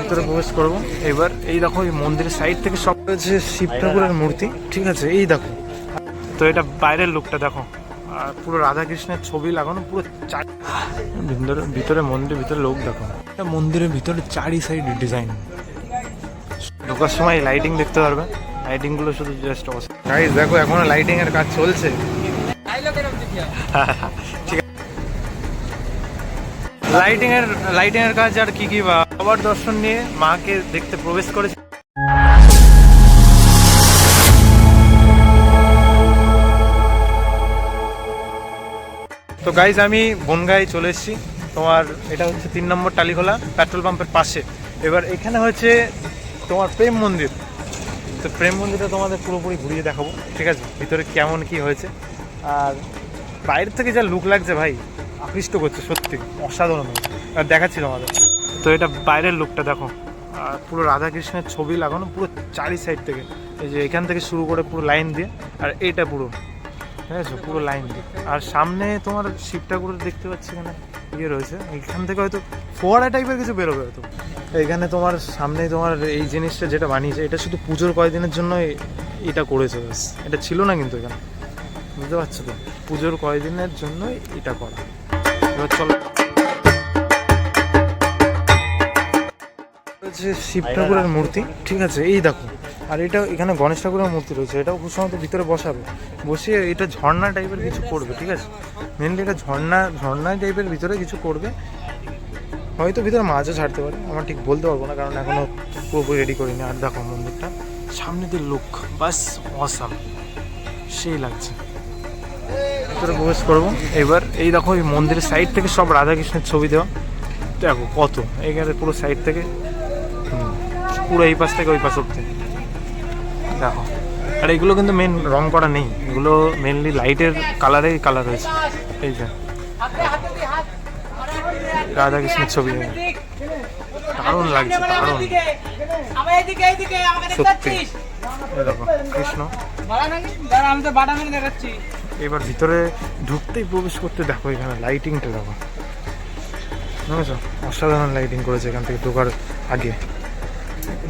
ভিতরে প্রবেশ করব। এবার এই দেখো এই মন্দিরের সাইড থেকে সব রয়েছে শিব ঠাকুরের মূর্তি ঠিক আছে? এই দেখো। তো এটা বাইরের লুকটা দেখো। আর পুরো রাধাকৃষ্ণের ছবি লাগানো পুরো চার ভিতরে ভিতরে মন্দিরের ভিতরে লোক দেখো। এটা মন্দিরের ভিতরে চারি সাইড ডিজাইন ঢোকার সময় লাইটিং দেখতে পারবে। লাইটিংগুলো শুধু জাস্ট গাইস দেখো এখনও লাইটিং এর কাজ চলছে। ঠিক লাইটিং এর লাইটিং এর কাজ আর কি কি বা বাবার দর্শন নিয়ে মাকে দেখতে প্রবেশ করেছে। তো গাইজ আমি বনগাঁয় চলে এসেছি। তোমার, এটা হচ্ছে তিন নম্বর টালিখোলা, পেট্রোল পাম্পের পাশে। এবার এখানে হচ্ছে তোমার প্রেম মন্দির। তো প্রেম মন্দিরটা তোমাদের পুরোপুরি ঘুরিয়ে দেখাবো। ঠিক আছে? ভিতরে কেমন কি হয়েছে। আর বাইরের থেকে যা লুক লাগছে ভাই আকৃষ্ট করছে, সত্যি। অসাধারণ। আর দেখাচ্ছি তোমাদের। তো এটা বাইরের লুকটা দেখো। আর পুরো রাধাকৃষ্ণের ছবি লাগানো, পুরো চারি সাইড থেকে। এই যে এখান থেকে শুরু করে পুরো লাইন দিয়ে, আর এইটা পুরো। ঠিক আছে? পুরো লাইন দিয়ে। আর সামনে তোমার শিব ঠাকুরের দেখতে পাচ্ছি এখানে। ইয়ে রয়েছে। এখান থেকে হয়তো ফোয়ারা টাইপের কিছু বেরোবে হয়তো। এখানে তোমার সামনে তোমার এই জিনিসটা যেটা বানিয়েছে, এটা শুধু পুজোর কয়েকদিনের জন্য এটা করেছে এটা ছিল না কিন্তু এখানে। বুঝতে পারছ তো? পুজোর কয়েকদিনের জন্যই এটা করা। হচ্ছে শিব ঠাকুরের মূর্তি, ঠিক আছে? এই দেখো, আর এটা এখানে গণেশ ঠাকুরের মূর্তি রয়েছে, এটাও খুব সম্ভবত ভিতরে বসাবে। বসিয়ে এটা ঝর্ণা টাইপের কিছু করবে, ঠিক আছে? মেনলি এটা ঝর্ণা ঝর্ণা টাইপের ভিতরে কিছু করবে। হয়তো ভিতরে মাছও ছাড়তে পারে, আমার ঠিক বলতে পারব না, কারণ এখনও পুরোপুরি রেডি করিনি। আর দেখো মন্দিরটা, সামনে দিয়ে লুক, বাস, অসাম, সেই লাগছে। ভিতরে প্রবেশ করব। এবার এই দেখো, এই মন্দিরের সাইড থেকে সব রাধাকৃষ্ণের ছবি দেওয়া। দেখো কত, এখানে পুরো সাইড থেকে। পুরো এই পাশ থেকে ওই পাশ অব্দি দেখো, আর এগুলো কিন্তু মেন রং করা নেই। এগুলো মেনলি লাইটের কালারেই কালার হয়েছে এই যে, রাধাকৃষ্ণের ছবি। দারুণ লাগছে, দারুণ। সত্যি। দেখো, কৃষ্ণ। আমি তো মেরে দেখাচ্ছি। এবার ভিতরে ঢুকতেই প্রবেশ করতে দেখো এখানে লাইটিংটা দেখো। বুঝেছ? অসাধারণ লাইটিং করেছে এখান থেকে ঢোকার আগে।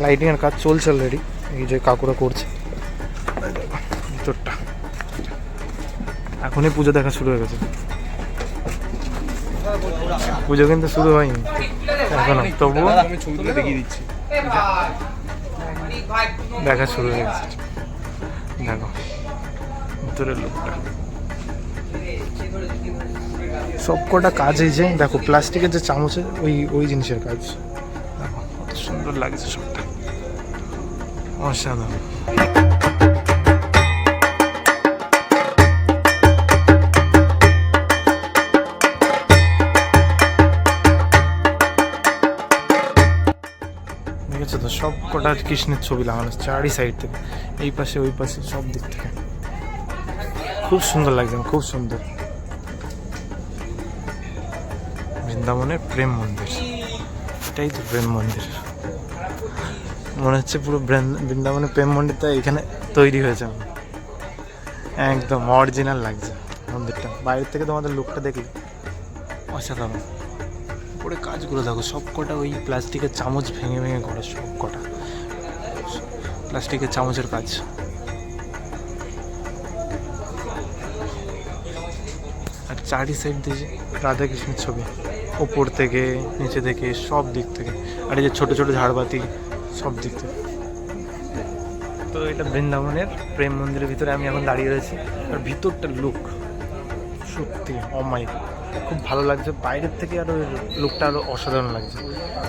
লাইটিং এর কাজ চলছে অলরেডি এই যে কাকুরা করছে। ভিতরটা। এখনই পুজো দেখা শুরু হয়ে গেছে। পুজো কিন্তু শুরু হয়নি। এখনও। তবুও দেখিয়ে দিচ্ছি দেখা শুরু হয়ে গেছে। দেখো। ভিতরের লোকটা। সব কটা কাজ এই যে দেখো প্লাস্টিকের যে চামচে ওই ওই জিনিসের কাজ। দেখো কত সুন্দর লাগছে সবটা। অসাধারণ। দেখেছ তো সব কটা কৃষ্ণের ছবি লাগানো চারি সাইড থেকে। এই পাশে ওই পাশে সব দিক থেকে। খুব সুন্দর লাগছে, খুব সুন্দর। বৃন্দাবনের প্রেম মন্দির। এটাই তো প্রেম মন্দির। মনে হচ্ছে পুরো বৃন্দ- বৃন্দাবনের প্রেম মন্দিরটা এখানে তৈরি হয়েছে। একদম অরিজিনাল লাগছে মন্দিরটা। বাইরের থেকে তোমাদের লুকটা দেখলে অসাধারণ। উপরে কাজগুলো দেখো, সব কটা ওই প্লাস্টিকের চামচ ভেঙে ভেঙে করা, সব কটা। প্লাস্টিকের চামচের কাজ। চারি সাইড দিয়ে রাধাকৃষ্ণের ছবি। ওপর থেকে, নিচে থেকে, সব দিক থেকে। আর এই যে ছোটো ছোটো ঝাড়বাতি, সব দিক থেকে। তো এটা বৃন্দাবনের প্রেম মন্দিরের ভিতরে আমি এখন দাঁড়িয়ে রয়েছি। আর ভিতরটা লুক সত্যি অমাইক খুব ভালো লাগছে। বাইরের থেকে আরও লুকটা আরও অসাধারণ লাগছে।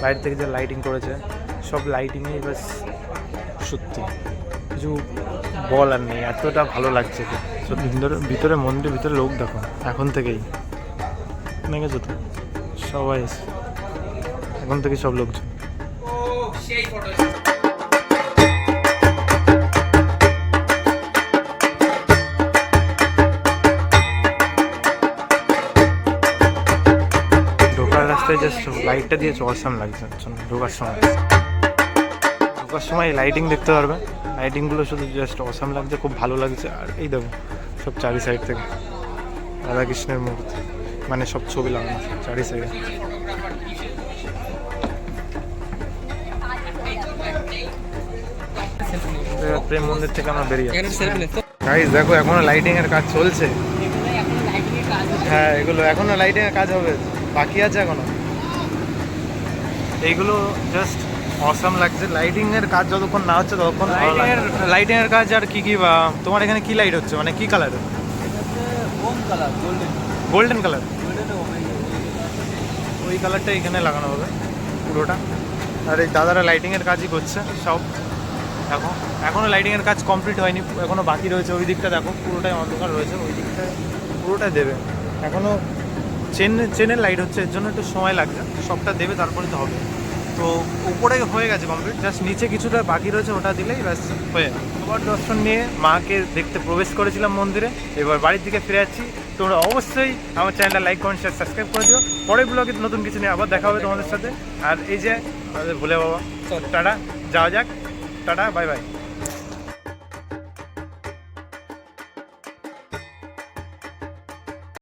বাইরের থেকে যে লাইটিং করেছে, সব লাইটিংয়ে বাস সত্যি। কিছু বলার নেই। এতটা ভালো লাগছে কি ভিতরে মন্দিরের ভিতরে লোক দেখো, এখন থেকেই। দেখেছ তো? সবাই এসে। এখন থেকে সব লোকজন। ঢোকার রাস্তায় জাস্ট লাইটটা দিয়েছে, অসাম লাগছে ঢোকার সময়। সবসময় লাইটিং দেখতে পারবে। লাইটিংগুলো শুধু জাস্ট অসাম লাগছে, খুব ভালো লাগছে। আর এই দেখো, সব চারি সাইড থেকে রাধাকৃষ্ণের মূর্তি। মানে সব ছবি লাগানো চারি সাইডে প্রেম মন্দির থেকে আমরা বেরিয়ে গাইস দেখো, এখনও লাইটিং এর কাজ চলছে। হ্যাঁ এগুলো এখনও লাইটিং এর কাজ হবে। বাকি আছে এখনও। এইগুলো জাস্ট অসাম লাগছে। লাইটিং এর কাজ যতক্ষণ না হচ্ছে ততক্ষণ লাইটিং এর কাজ আর কি কি তোমার এখানে কি লাইট হচ্ছে? মানে কি কালার গোল্ডেন কালার ওই কালারটা এখানে লাগানো হবে, পুরোটা। আর এই দাদারা লাইটিং এর কাজই করছে, সব। এখন এখনও লাইটিং এর কাজ কমপ্লিট হয়নি, এখনও বাকি রয়েছে। ওই দিকটা দেখো, পুরোটাই অন্ধকার রয়েছে, ওই দিকটা পুরোটাই দেবে। এখনও চেন চেনের লাইট হচ্ছে, এর জন্য একটু সময় লাগবে। সবটা দেবে, তারপরে তো হবে। তো উপরে হয়ে গেছে কমপ্লিট জাস্ট নিচে কিছুটা বাকি রয়েছে ওটা দিলেই ব্যাস হয়ে আবার দর্শন নিয়ে মাকে দেখতে প্রবেশ করেছিলাম মন্দিরে। এবার বাড়ির দিকে ফিরে যাচ্ছি। তোমরা অবশ্যই আমার চ্যানেলটা লাইক কমেন্ট শেয়ার সাবস্ক্রাইব করে দিও। পরের ব্লগে নতুন কিছু নিয়ে আবার দেখা হবে তোমাদের সাথে। আর এই যে আমাদের ভুলে বাবা। টাটা যাওয়া যাক। Tata bye bye